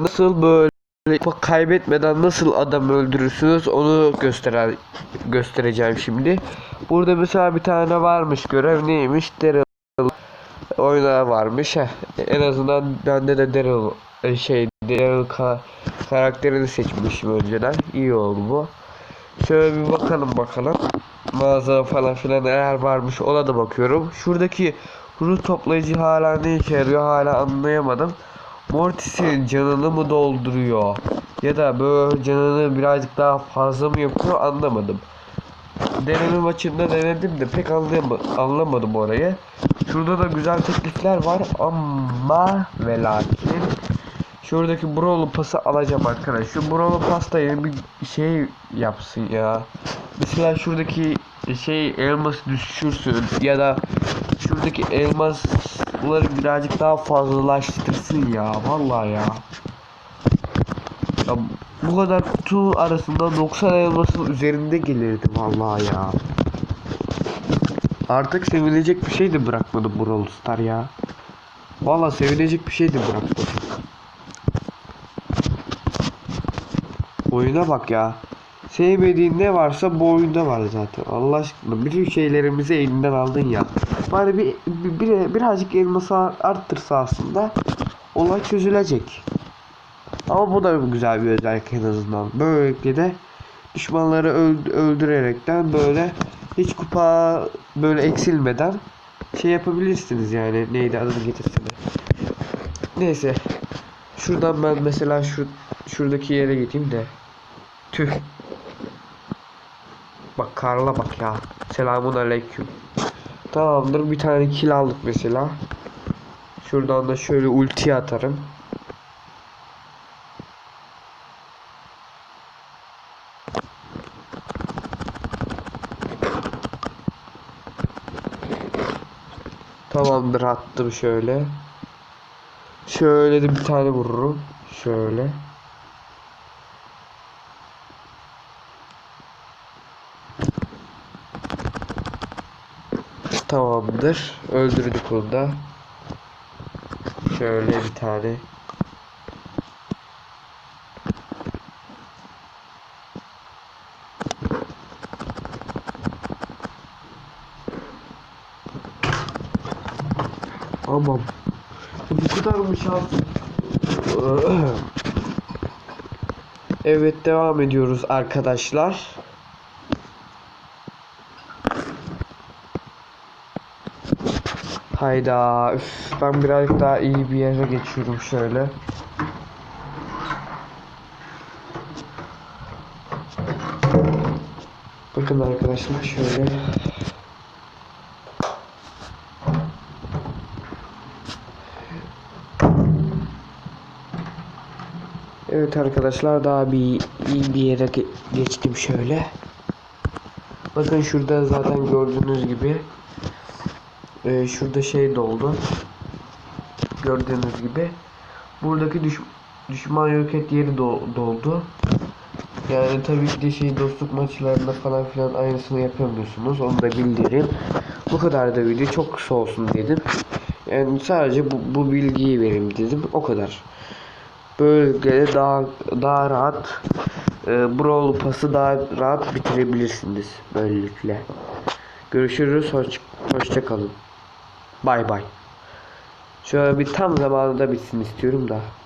nasıl böyle kaybetmeden nasıl adam öldürürsünüz onu gösteren göstereceğim şimdi. Burada mesela bir tane varmış görev neymiş? Daryl oyuna varmış. Heh, en azından bende de Daryl e, şey Daryl ka- karakterini seçmişim önceden. İyi oldu bu. Şöyle bir bakalım bakalım. Mağaza falan filan eğer varmış ona da bakıyorum. Şuradaki ruh toplayıcı hala ne işe yarıyor hala anlayamadım. Mortis'in canını mı dolduruyor? Ya da böyle canını birazcık daha fazla mı yapıyor anlamadım. Deneme maçında denedim de pek anlayamadım, anlamadım orayı. Şurada da güzel teklifler var ama ve lakin Şuradaki Brawl pası alacağım arkadaş. Şu Brawl pasta yeni bir şey yapsın ya. Mesela şuradaki şey elmas düşürsün ya da şuradaki elmasları birazcık daha fazlalaştırsın ya. Vallahi ya. Ya bu kadar kutu arasında 90 elmasın üzerinde gelirdi vallahi ya. Artık sevilecek bir şey de bırakmadı Brawl Star ya. Vallahi sevilecek bir şey de bırakmadı. Oyuna bak ya. Sevmediğin ne varsa bu oyunda var zaten. Allah aşkına bütün şeylerimizi elinden aldın ya. Bari bir, bir, bir birazcık elması arttırsa aslında olay çözülecek. Ama bu da güzel bir özellik en azından. Böylelikle de düşmanları öld- öldürerekten böyle hiç kupa böyle eksilmeden şey yapabilirsiniz yani neydi adını getirsene. Neyse. Şuradan ben mesela şu şuradaki yere gideyim de. Tüh. Bak Karl'a bak ya. Selamun aleyküm. Tamamdır bir tane kill aldık mesela. Şuradan da şöyle ulti atarım. Tamamdır attım şöyle. Şöyle de bir tane vururum. Şöyle. Tamamdır. Öldürdük onu da. Şöyle bir tane. Aman. Bu kadar mı? Evet devam ediyoruz arkadaşlar. Hayda. Üf, ben birazcık daha iyi bir yere geçiyorum şöyle. Bakın arkadaşlar şöyle. Evet arkadaşlar daha bir iyi bir yere ge- geçtim şöyle. Bakın şurada zaten gördüğünüz gibi e, şurada şey doldu. Gördüğünüz gibi buradaki düş düşman yok et yeri do- doldu. Yani tabii ki de şey dostluk maçlarında falan filan aynısını yapamıyorsunuz. Onu da bildireyim. Bu kadar da video çok kısa olsun dedim. Yani sadece bu, bu bilgiyi vereyim dedim. O kadar. Böylelikle daha daha rahat e, Brawl pası daha rahat bitirebilirsiniz böylelikle. Görüşürüz. Hoş, hoşça kalın. Bay bay. Şöyle bir tam zamanında bitsin istiyorum da.